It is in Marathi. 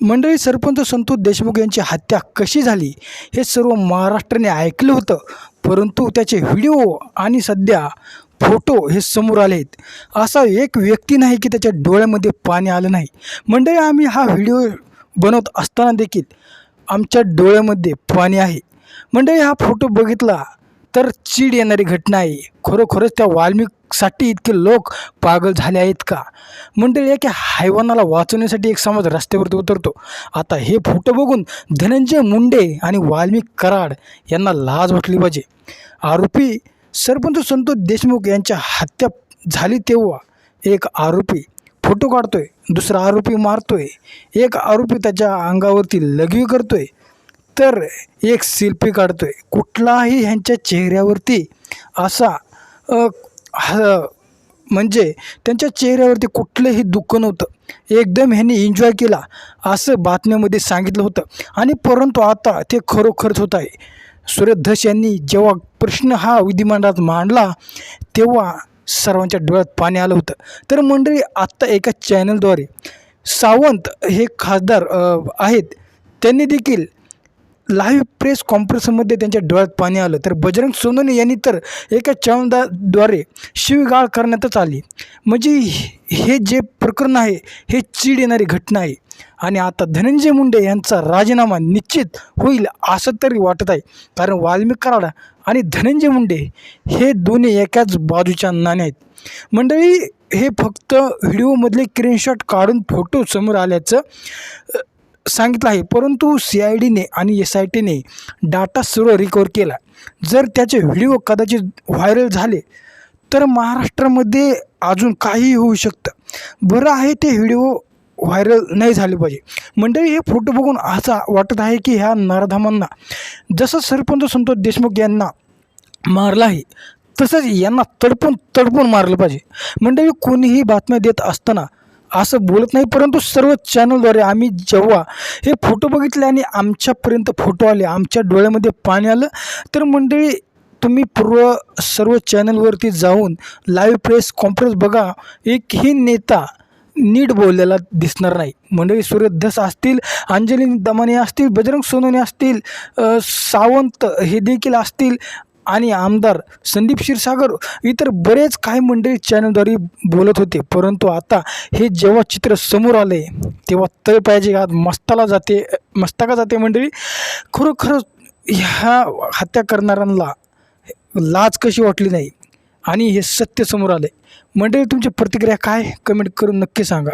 मंडळी सरपंच संतोष देशमुख यांची हत्या कशी झाली हे सर्व महाराष्ट्राने ऐकलं होतं. परंतु त्याचे व्हिडिओ आणि सध्या फोटो हे समोर आले आहेत असा एक व्यक्ती नाही की त्याच्या डोळ्यामध्ये पाणी आलं नाही. मंडळी आम्ही हा व्हिडिओ बनवत असताना देखील आमच्या डोळ्यामध्ये पाणी आहे. मंडळी हा फोटो बघितला तर चीड येणारी घटना आहे. खरोखरच त्या वाल्मिकसाठी इतके लोक पागल झाले आहेत का? मंडळी एका हैवानाला वाचवण्यासाठी एक समाज रस्त्यावरती उतरतो. आता हे फोटो बघून धनंजय मुंडे आणि वाल्मिक कराड यांना लाज वाटली पाहिजे. आरोपी सरपंच संतोष देशमुख यांच्या हत्या झाली तेव्हा एक आरोपी फोटो काढतोय दुसरा आरोपी मारतोय एक आरोपी त्याच्या अंगावरती लघवी करतोय तर एक सेल्फी आहे कुठलाही ह्यांच्या चेहऱ्यावरती असा ह- म्हणजे त्यांच्या चेहऱ्यावरती कुठलंही दुःख नव्हतं. एकदम ह्यांनी एन्जॉय केला असं बातम्यामध्ये सांगितलं होतं. आणि परंतु आता ते खरोखरच होत आहे. सुरेश धस यांनी जेव्हा प्रश्न हा विधिमंडळात मांडला तेव्हा सर्वांच्या डोळ्यात पाणी आलं होतं. तर मंडळी आत्ता एका चॅनलद्वारे सावंत हे खासदार आहेत. त्यांनी देखील लाईव्ह प्रेस कॉन्फरन्समध्ये त्यांच्या डोळ्यात पाणी आलं. तर बजरंग सोनवणे यांनी तर एका चौंदाद्वारे शिवगाळ करण्यातच आली. म्हणजे हे- हे जे प्रकरण आहे हे चीड येणारी घटना आहे. आणि आता धनंजय मुंडे यांचा राजीनामा निश्चित होईल असं तरी वाटत आहे. कारण वाल्मिक कराड आणि धनंजय मुंडे हे दोन्ही एकाच बाजूच्या नाणे आहेत. मंडळी हे फक्त व्हिडिओमधले स्क्रीनशॉट काढून फोटो समोर आल्याचं सांगितलं आहे. परंतु सी आय डीने आणि एस आय टीने डाटा सर्व रिकवर केला. जर त्याचे व्हिडिओ कदाचित व्हायरल झाले तर महाराष्ट्रामध्ये अजून काहीही होऊ शकतं. बरं आहे ते व्हिडिओ व्हायरल नाही झाले पाहिजे. मंडळी हे फोटो बघून असा वाटत आहे की ह्या नराधामांना जसं सरपंच संतोष देशमुख यांना मारलं आहे तसंच यांना तडपून तडपून मारलं पाहिजे. मंडळी कोणीही बातम्या देत असताना असं बोलत नाही परंतु सर्व चॅनलद्वारे आम्ही जेव्हा हे फोटो बघितले आणि आमच्यापर्यंत फोटो आले आमच्या डोळ्यामध्ये पाणी आलं तर मंडळी तुम्ही पूर्व सर्व चॅनलवरती जाऊन लाईव्ह प्रेस कॉन्फरन्स बघा. एकही नेता नीट बोललेला दिसणार नाही. मंडळी सूर्यधस असतील अंजली दमाने असतील बजरंग सोनोने असतील सावंत हे देखील असतील आणि आमदार संदीप क्षीरसागर इतर बरेच काही मंडळी चॅनलद्वारे बोलत होते. परंतु आता हे जेव्हा चित्र समोर आले तेव्हा तळ पाहिजे आज मस्ताला जाते मस्ताका जाते मंडळी. खरोखरच ह्या हत्या करणाऱ्यांना लाज कशी वाटली नाही? आणि हे सत्य समोर आले. मंडळी तुमची प्रतिक्रिया काय? कमेंट करून नक्की सांगा.